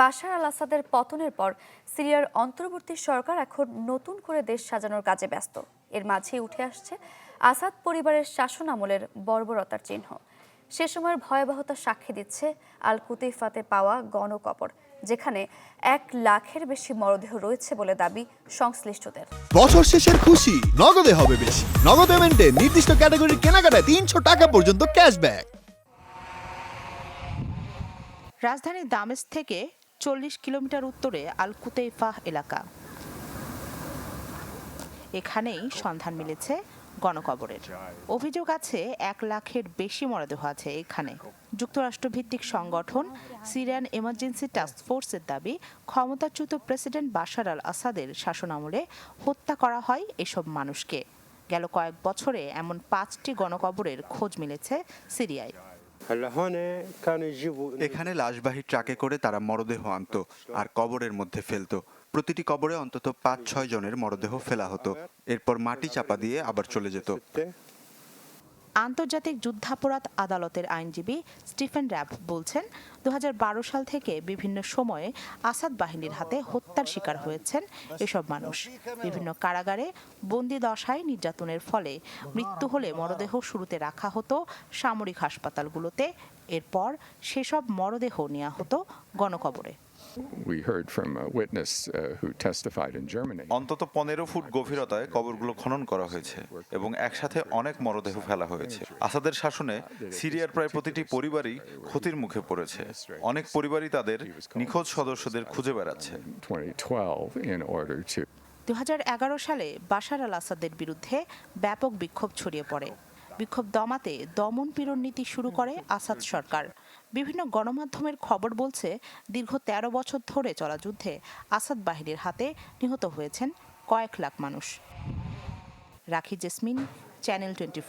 বাশার আল আসাদের পতনের পর সিরিয়ার অন্তর্বর্তী সরকার এখন নতুন করে দেশ সাজানোর কাজে ব্যস্ত। এর মাঝেই উঠে আসছে আসাদ পরিবারের শাসন আমলের বর্বরতার চিহ্ন। সে সময়ের ভয়াবহতা সাক্ষী দিচ্ছে আল কুতেফাতে পাওয়া গণকবর যেখানে এক লাখের বেশি মরদেহ রয়েছে বলে দাবি সংশ্লিষ্টদের। বছর শেষের খুশি নগদে হবে বেশি। নগদ পেমেন্টে নির্দিষ্ট ক্যাটাগরির কেনাকাটায় তিনশো টাকা পর্যন্ত ক্যাশব্যাক রাজধানী দামেস থেকে চল্লিশ কিলোমিটার উত্তরে আল কুতেইফাহ এলাকা। এখানেই সন্ধান মিলেছে গণকবরের। অভিযোগ আছে, এক লাখের বেশি মরদেহ আছে এখানে। যুক্তরাষ্ট্রভিত্তিক সংগঠন সিরিয়ান এমার্জেন্সি টাস্ক ফোর্সের দাবি, ক্ষমতাচ্যুত প্রেসিডেন্ট বাশার আল আসাদের শাসনামলে হত্যা করা হয় এসব মানুষকে। গেল কয়েক বছরে এমন পাঁচটি গণকবরের খোঁজ মিলেছে সিরিয়ায়। এখানে লাশবাহী ট্রাকে করে তারা মরদেহ আনত আর কবরের মধ্যে ফেলতো। প্রতিটি কবরে অন্তত পাঁচ ছয় জনের মরদেহ ফেলা হতো। এরপর মাটি চাপা দিয়ে আবার চলে যেত। আন্তর্জাতিক যুদ্ধাপরাধ আদালতের আইনজীবী স্টিফেন র্যাব বলছেন দু হাজার বারো সাল থেকে বিভিন্ন সময়ে আসাদ বাহিনীর হাতে হত্যার শিকার হয়েছেন এসব মানুষ। বিভিন্ন কারাগারে বন্দি দশায় নির্যাতনের ফলে মৃত্যু হলে মরদেহ শুরুতে রাখা হতো, সামরিক হাসপাতালগুলোতে, এরপর সেসব মরদেহ নেওয়া হতো গণকবরে। We heard from a witness uh, who testified in Germany. অন্তত পনেরো ফুট গভীরতায় কবরগুলো খনন করা হয়েছে এবং একসাথে অনেক মরদেহ ফেলা হয়েছে। আসাদের শাসনে সিরিয়ার প্রায় প্রতিটি পরিবারই ক্ষতির মুখে পড়েছে। অনেক পরিবারই তাদের নিখোঁজ সদস্যদের খুঁজে বেড়াচ্ছে। 2012 in দু সালে বাশার আল আসাদের বিরুদ্ধে ব্যাপক বিক্ষোভ ছড়িয়ে পড়ে। বিক্ষোভ দমাতে দমন পীড়ন নীতি শুরু করে আসাদ সরকার। বিভিন্ন গণমাধ্যমের খবর বলছে, দীর্ঘ ১৩ বছর ধরে চলা যুদ্ধে আসাদ বাহিনীর হাতে নিহত হয়েছেন কয়েক লাখ মানুষ। রাখি জেসমিন, চ্যানেল টোয়েন্টি